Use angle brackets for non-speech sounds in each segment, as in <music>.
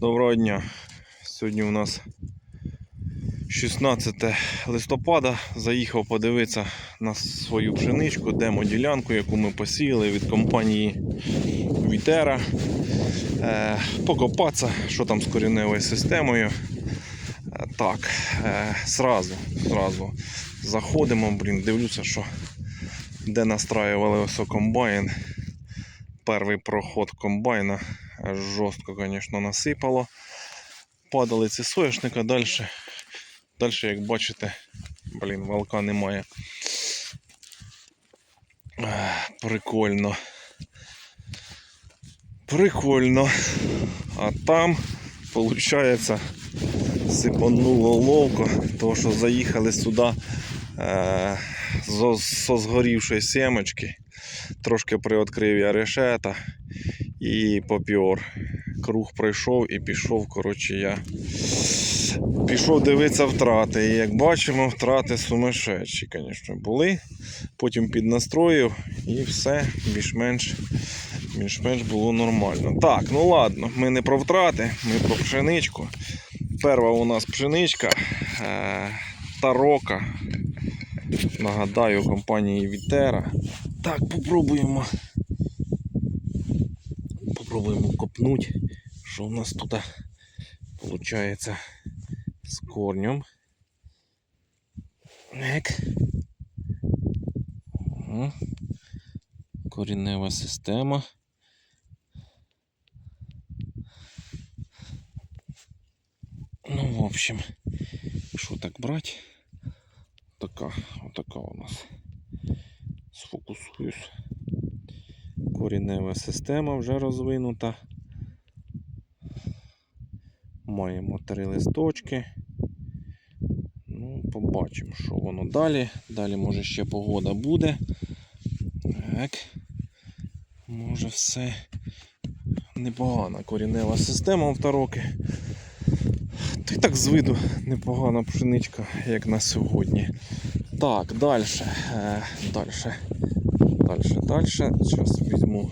Доброго дня. Сьогодні у нас 16 листопада. Заїхав подивитися на свою пшеничку, демо-ділянку, яку ми посіяли від компанії Вітера. Е, покопатися, що там з корінневою системою. Е, так, е, зразу, зразу заходимо, блін, дивлюся, що де настраювали ось комбайн. Перший проход комбайна жорстко, звісно, насипало. Падали ці соняшника далі. Далі, як бачите, блін, валка немає. Прикольно. Прикольно. А там, виходить, сипануло ловко, тому що заїхали сюди е, зо згорівшої сімочки. Трошки приоткрив я решета і попіор. Круг пройшов і пішов. Коротше, я пішов дивитися втрати. І як бачимо, втрати сумасшедші, звісно, були. Потім піднастроїв і все більш-менш більш-менш було нормально. Так, ну ладно, ми не про втрати, ми про пшеничку. Перша у нас пшеничка е, Тарока. Нагадаю, компанії Вітера. Так, попробуємо. Попробуємо копнути, що у нас тут виходить з корнем. Ек. Корінева система. Ну, в общем, що так брати? Така, отака у нас. Сфокусуюсь. Корінева система вже розвинута. Маємо три листочки. Ну, побачимо, що воно далі. Далі, може, ще погода буде. Так. Може все непогана корінева система второки. Та й так з виду непогана пшеничка, як на сьогодні. Так, далі. Далі. Далі, далі. Зараз візьму,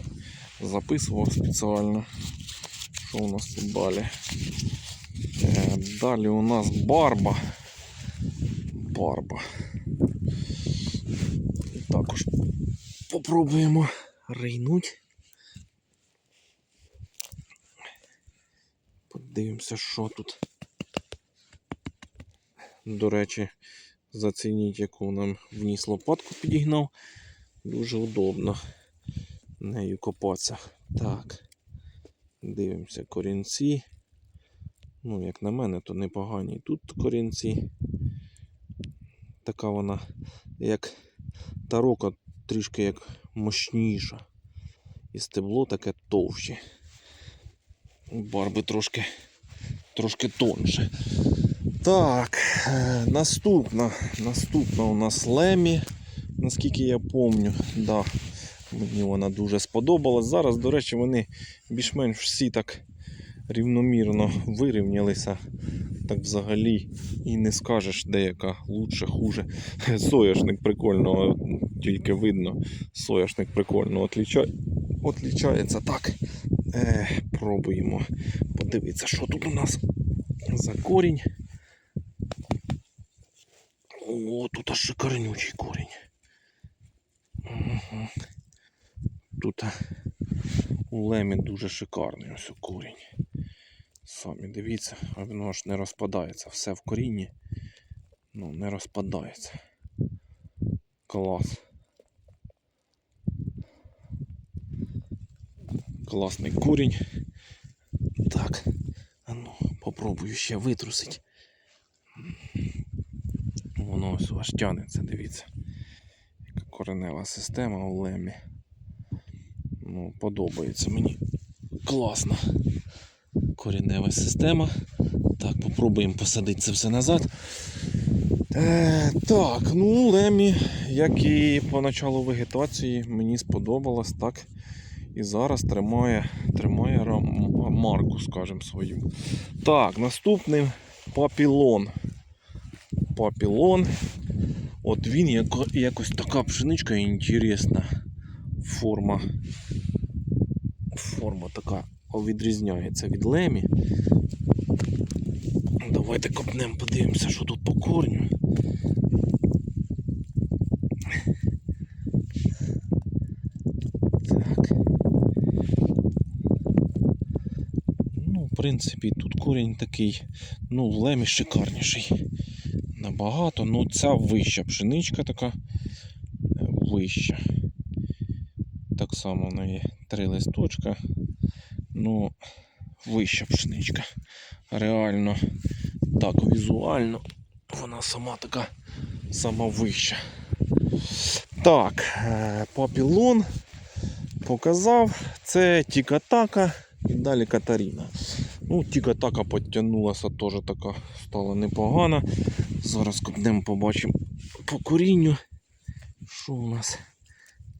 записував спеціально. Що у нас тут далі? Е, Далі у нас барба. Барба. Також попробуємо рейнуть. Подивимося, що тут. До речі, зацініть, яку нам вніс лопатку підігнав. Дуже удобно нею копатися. Так. Дивимося корінці. Ну, як на мене, то непогані тут корінці. Така вона, як тарока, трішки як мощніша. І стебло таке товще. Барби трошки, трошки тонше. Так, е, наступна. Наступна у нас Лемі. Наскільки я пам'ятаю, да, мені вона дуже сподобалась. Зараз, до речі, вони більш-менш всі так рівномірно вирівнялися. Так взагалі і не скажеш, деяка лучше, хуже. <laughs> Сояшник прикольно, тільки видно. Сояшник прикольно отлічає, отлічається. Так, е, пробуємо подивитися, що тут у нас за корінь. О, тут аж шикарнючий корінь. Тут у лемі дуже шикарний ось корінь. Самі дивіться, а воно ж не розпадається. Все в корінні. Ну, не розпадається. Клас. Класний корінь. Так, а ну, попробую ще витрусить. Воно ось аж тянеться, дивіться. Коренева система у лемі. Ну, подобається мені. Класно. Коренева система. Так, попробуємо посадити це все назад. Е, так, ну лемі, як і по началу вегетації, мені сподобалось так. І зараз тримає, тримає марку, скажімо, свою. Так, наступний папілон. Папілон. От він яко, якось така пшеничка інтересна. Форма. Форма така відрізняється від лемі. Давайте копнемо, подивимося, що тут по корню. Так. Ну, в принципі, тут корінь такий, ну, в лемі шикарніший. Набагато, ну ця вища пшеничка така вища. Так само в неї три листочка. Ну, вища пшеничка. Реально, так, візуально, вона сама така сама вища. Так, е, папілон показав. Це Тікатака і далі Катаріна. Ну, Тікатака підтягнулася теж така стала непогана. Зараз копнемо побачимо по корінню. Що у нас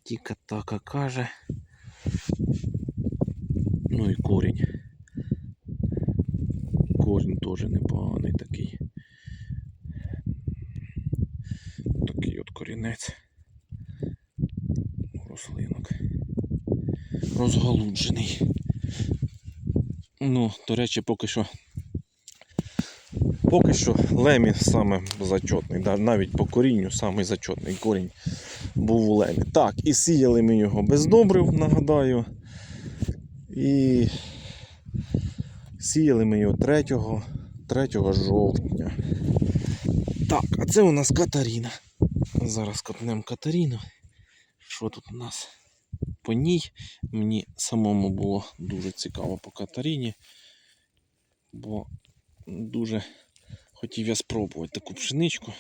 Тікатака каже. Ну і корінь. Корінь теж непоганий такий. Такий от корінець. Рослинок. Розгалуджений. Ну, до речі, поки що. Поки що лемі саме зачетний, да, навіть по корінню самий зачетний корінь був у лемі. Так, і сіяли ми його без добрив, нагадаю. І сіяли ми його 3, 3 жовтня. Так, а це у нас Катаріна. Зараз копнемо Катаріну. Що тут у нас? По ній мені самому було дуже цікаво по Катаріні, бо дуже хотів я спробувати таку пшеничку.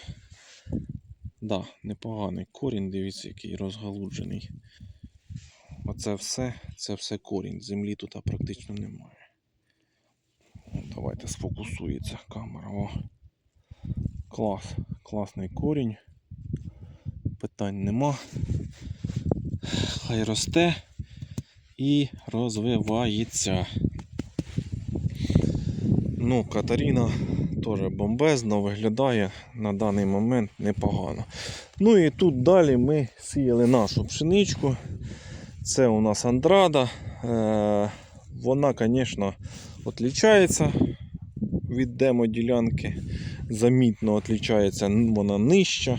Да, непоганий корінь, дивіться, який розгалуджений. Оце все, це все корінь. Землі тут практично немає. Давайте сфокусується камера. О. Клас, класний корінь. Питань нема. Хай росте і розвивається. Ну, Катаріна теж бомбезно виглядає на даний момент непогано. Ну і тут далі ми сіяли нашу пшеничку. Це у нас Андрада. Е, вона, звісно, відрізняється від демоділянки. Замітно відрізняється вона нижча.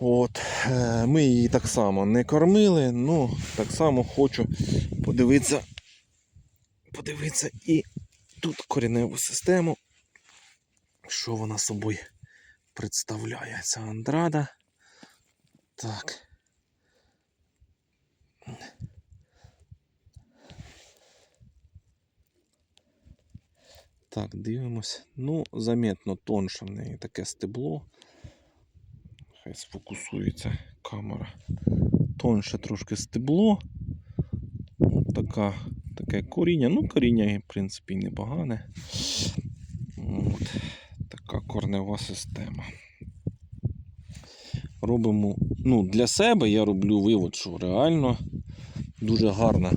От, е, ми її так само не кормили, ну так само хочу подивитися, подивитися і тут кореневу систему, що вона собою представляє. Ця Андрада. Так. Так, дивимось. Ну, замітно тонше в неї таке стебло. Хай сфокусується камера. Тонше трошки стебло. От така, таке коріння. Ну, коріння, в принципі, непогане. От, така корнева система. Робимо, ну, для себе я роблю вивод, що реально дуже гарна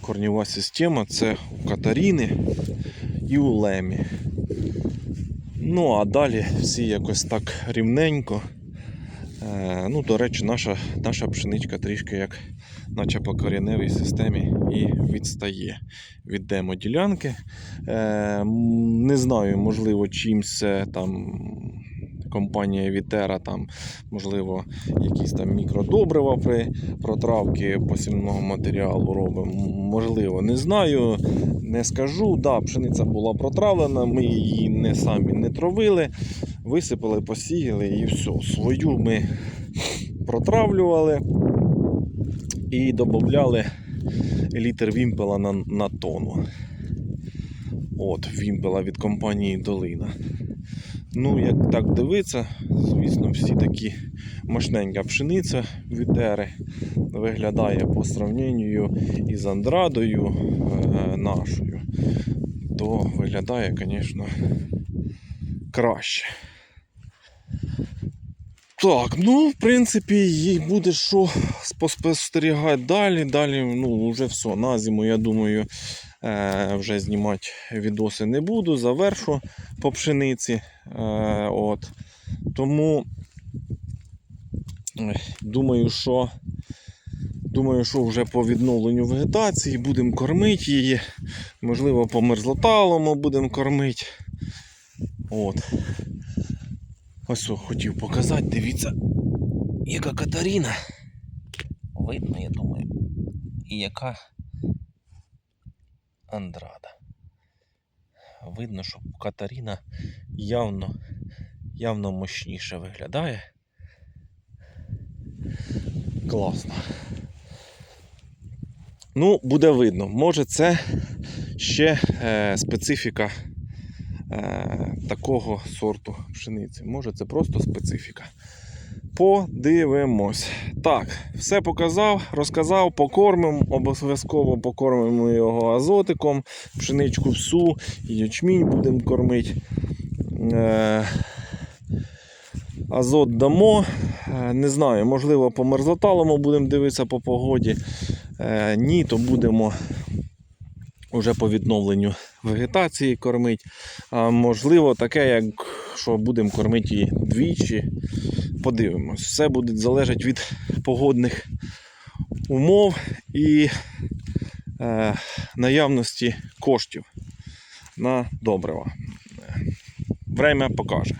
корнєва система. Це у Катаріни і у Лемі. Ну, а далі всі якось так рівненько. Е, ну, до речі, наша, наша пшеничка трішки як наче по кореневій системі і відстає від демоділянки. Е, не знаю, можливо, чимсь там компанія Вітера, там, можливо, якісь там мікродобрива при протравці посівного матеріалу робимо. Можливо, не знаю, не скажу. Да, пшениця була протравлена, ми її не самі не травили, висипали, посіяли і все. Свою ми протравлювали і додавали літр вімпела на, на тонну. От, вімпела від компанії Долина. Ну, як так дивитися, звісно, всі такі мощненька пшениця Вітери виглядає по сравненню із Андрадою е, нашою, то виглядає, звісно, краще. Так, ну, в принципі, їй буде що спостерігати далі. Далі, ну, вже все. На зиму, я думаю, е, вже знімати відоси не буду. Завершу по пшениці. Е, от. Тому думаю, що Думаю, що вже по відновленню вегетації будемо кормити її. Можливо, по мерзлоталому будемо кормити. От. Ось що хотів показати, дивіться, яка Катаріна. Видно, я думаю. І яка Андрада. Видно, що Катаріна явно, явно мощніше виглядає. Класно. Ну, буде видно. Може, це ще е, специфіка е, такого сорту пшениці. Може, це просто специфіка. Подивимось. Так, все показав, розказав, покормимо, обов'язково покормимо його азотиком, пшеничку всю, ячмінь будемо кормити. Е, азот дамо. Е, Не знаю, можливо, по мерзлоталому будемо дивитися по погоді. Ні, то будемо вже по відновленню вегетації кормити. А можливо, таке, як що будемо кормити її двічі. Подивимось. Все буде залежати від погодних умов і е, наявності коштів на добрива. Время покаже.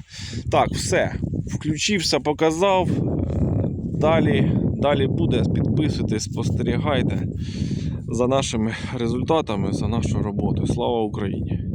Так, все. Включився, показав. Е, Далі, далі буде. Підписуйтесь, спостерігайте за нашими результатами, за нашу роботу. Слава Україні!